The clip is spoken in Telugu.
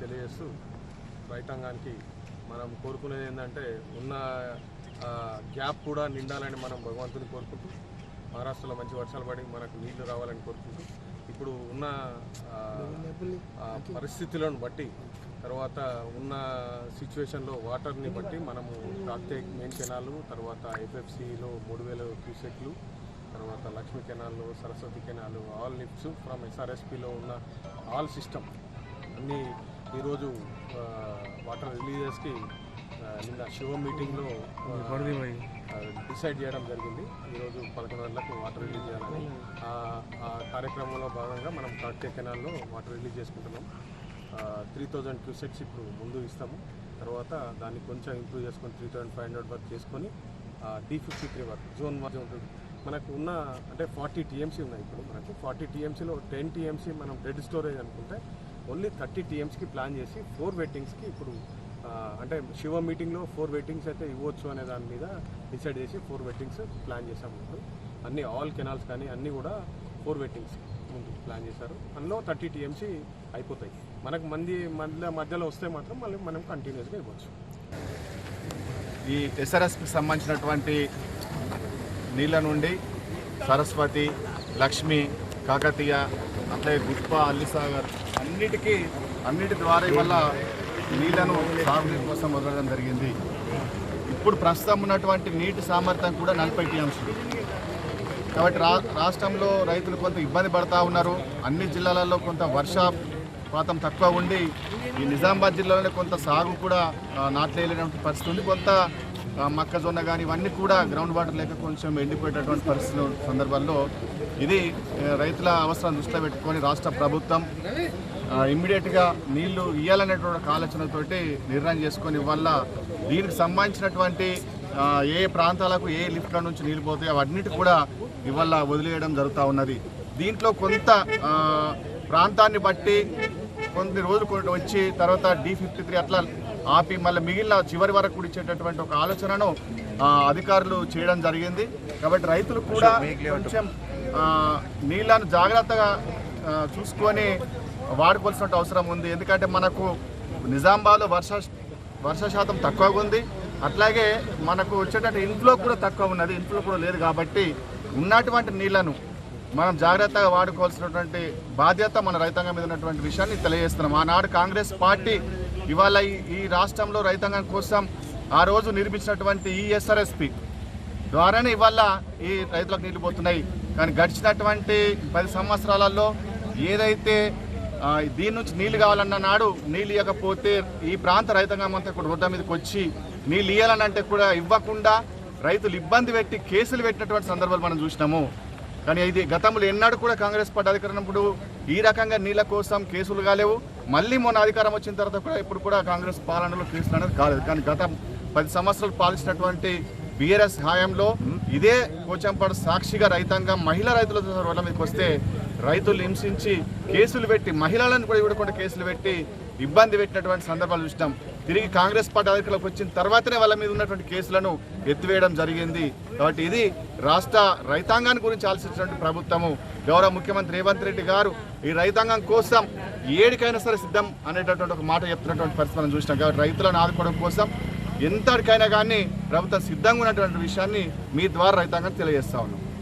తెలియజేస్తూ రైతాంగానికి మనం కోరుకునేది ఏంటంటే ఉన్న గ్యాప్ కూడా నిండాలని మనం భగవంతుని కోరుకుంటూ మహారాష్ట్రలో మంచి వర్షాలు పడి మనకు నీళ్ళు రావాలని కోరుకుంటూ ఇప్పుడు ఉన్న పరిస్థితులను బట్టి తర్వాత ఉన్న సిచ్యువేషన్లో వాటర్ని బట్టి మనము కాక్టేక్ మెయిన్ కెనాలు తర్వాత ఎఫ్ఎఫ్సిలో మూడు వేల క్యూసెక్లు తర్వాత Lakshmi canal Saraswati canal all lifts from ఎస్ఆర్ఎస్పిలో ఉన్న ఆల్ సిస్టమ్ అన్నీ ఈరోజు వాటర్ రిలీజెస్కి నిన్న శివ మీటింగ్లో డిసైడ్ చేయడం జరిగింది. ఈరోజు పదకొండు గంటలకు వాటర్ రిలీజ్ చేయాలని. ఆ కార్యక్రమంలో భాగంగా మనం కాక్టే కెనాల్లో వాటర్ రిలీజ్ చేసుకుంటున్నాం. త్రీ థౌజండ్ క్యూసెక్స్ ఇప్పుడు ముందు ఇస్తాము. తర్వాత దాన్ని కొంచెం ఇంప్రూవ్ చేసుకొని త్రీ థౌజండ్ ఫైవ్ హండ్రెడ్ వరకు చేసుకొని డి ఫిఫ్టీ త్రీ వరకు జోన్ వన్ జోన్ మనకు ఉన్న అంటే ఫార్టీ టీఎంసీ ఉన్నాయి ఇప్పుడు మనకు. ఫార్టీ టీఎంసీలో టెన్ టీఎంసీ మనం డెడ్ స్టోరేజ్ అనుకుంటే ఓన్లీ థర్టీ టీఎమ్స్కి ప్లాన్ చేసి ఫోర్ వెయిటింగ్స్కి ఇప్పుడు అంటే శివ మీటింగ్లో ఫోర్ వెయిటింగ్స్ అయితే ఇవ్వచ్చు అనే దాని మీద డిసైడ్ చేసి ఫోర్ వెయిటింగ్స్ ప్లాన్ చేశాము ఇప్పుడు. అన్ని ఆల్ కెనాల్స్ కానీ అన్నీ కూడా ఫోర్ వెయిటింగ్స్ ముందు ప్లాన్ చేశారు. అందులో థర్టీ టీఎంసీ అయిపోతాయి. మనకు మంది మధ్య మధ్యలో వస్తే మాత్రం మళ్ళీ మనం కంటిన్యూస్గా ఇవ్వచ్చు. ఈ ఎస్ఆర్ఎస్కి సంబంధించినటువంటి నీళ్ళ నుండి సరస్వతి లక్ష్మి కాకతీయ అట్లే గుప్ప అల్లిసాగర్ అన్నిటికీ అన్నిటి ద్వారా వల్ల నీళ్ళను సాగునీటి కోసం వదలడం జరిగింది. ఇప్పుడు ప్రస్తుతం ఉన్నటువంటి నీటి సామర్థ్యం కూడా నలభై టీఎంసీలు కాబట్టి రా రాష్ట్రంలో రైతులు కొంత ఇబ్బంది పడతా ఉన్నారు. అన్ని జిల్లాలలో కొంత వర్షపాతం తక్కువ ఉండి ఈ నిజామాబాద్ జిల్లాలోనే కొంత సాగు కూడా ఆ, నాట్లేయలేనటువంటి పరిస్థితి ఉంది. కొంత మొక్కజొన్న కానీ ఇవన్నీ కూడా గ్రౌండ్ వాటర్ లేక కొంచెం ఎండిపోయేటటువంటి పరిస్థితుల సందర్భాల్లో ఇది రైతుల అవసరం దృష్టిలో పెట్టుకొని రాష్ట్ర ప్రభుత్వం ఇమ్మీడియట్గా నీళ్ళు ఇవ్వాలనేటువంటి ఆలోచనతోటి నిర్ణయం చేసుకొని వల్ల దీనికి సంబంధించినటువంటి ఏ ప్రాంతాలకు ఏ లిఫ్ట్ల నుంచి నీళ్ళు పోతాయి అవన్నిటి కూడా ఇవాళ వదిలేయడం జరుగుతూ ఉన్నది. దీంట్లో కొంత ప్రాంతాన్ని బట్టి కొన్ని రోజులు వచ్చి తర్వాత డి ఫిఫ్టీ త్రీ అట్లా ఆపి మళ్ళీ మిగిలిన చివరి వరకు కూడా ఇచ్చేటటువంటి ఒక ఆలోచనను అధికారులు చేయడం జరిగింది. కాబట్టి రైతులు కూడా కొంచెం నీళ్ళను జాగ్రత్తగా చూసుకొని వాడుకోవాల్సిన అవసరం ఉంది. ఎందుకంటే మనకు నిజామాబాద్లో వర్ష వర్ష శాతం తక్కువగా ఉంది. అట్లాగే మనకు వచ్చేటట్టు ఇన్ఫ్లో కూడా తక్కువ ఉన్నది. ఇన్ఫ్లో కూడా లేదు కాబట్టి ఉన్నటువంటి నీళ్ళను మనం జాగ్రత్తగా వాడుకోవాల్సినటువంటి బాధ్యత మన రైతాంగం మీద ఉన్నటువంటి విషయాన్ని తెలియజేస్తున్నాం. ఆనాడు కాంగ్రెస్ పార్టీ ఇవాళ ఈ- రాష్ట్రంలో రైతాంగం కోసం ఆ రోజు నిర్మించినటువంటి ఈఎస్ఆర్ఎస్పి ద్వారానే ఇవాళ ఈ రైతులకు నీళ్ళు పోతున్నాయి. కానీ గడిచినటువంటి పది సంవత్సరాలలో ఏదైతే దీని నుంచి నీళ్ళు కావాలన్న నాడు నీళ్ళు ఇవ్వకపోతే ఈ ప్రాంత రైతాంగం అంతా కూడా రోడ్ల మీదకి వచ్చి నీళ్ళు ఇవ్వాలనంటే కూడా ఇవ్వకుండా రైతులు ఇబ్బంది పెట్టి కేసులు పెట్టినటువంటి సందర్భాలు మనం చూసినాము. కానీ ఇది గతంలో ఎన్నడూ కూడా కాంగ్రెస్ పార్టీ అధికారం ఈ రకంగా నీళ్ళ కోసం కేసులు కాలేవు. మళ్ళీ మొన్న అధికారం వచ్చిన తర్వాత కూడా ఇప్పుడు కూడా కాంగ్రెస్ పాలనలో కేసులు అనేది కాలేదు. కానీ గత పది సంవత్సరాలు పాలించినటువంటి బీఆర్ఎస్ హాయంలో ఇదే పోచంపాడు సాక్షిగా రైతాంగం మహిళా రైతుల రోడ్ల మీదకి వస్తే రైతులు హింసించి కేసులు పెట్టి మహిళలను కూడా ఇవ్వకుండా కేసులు పెట్టి ఇబ్బంది పెట్టినటువంటి సందర్భాలు చూసినాం. తిరిగి కాంగ్రెస్ పార్టీ అధికారులకు వచ్చిన తర్వాతనే వాళ్ళ మీద ఉన్నటువంటి కేసులను ఎత్తివేయడం జరిగింది. కాబట్టి ఇది రాష్ట్ర రైతాంగాన్ని గురించి ఆలోచించినటువంటి ప్రభుత్వము. గౌరవ ముఖ్యమంత్రి రేవంత్ రెడ్డి గారు ఈ రైతాంగం కోసం ఏడికైనా సరే సిద్ధం అనేటటువంటి ఒక మాట చెప్తున్నటువంటి పరిస్థితి మనం చూసినాం. కాబట్టి రైతులను ఆదుకోవడం కోసం ఎంతటికైనా కానీ ప్రభుత్వం సిద్ధంగా ఉన్నటువంటి విషయాన్ని మీ ద్వారా రైతాంగం తెలియజేస్తా ఉన్నాం.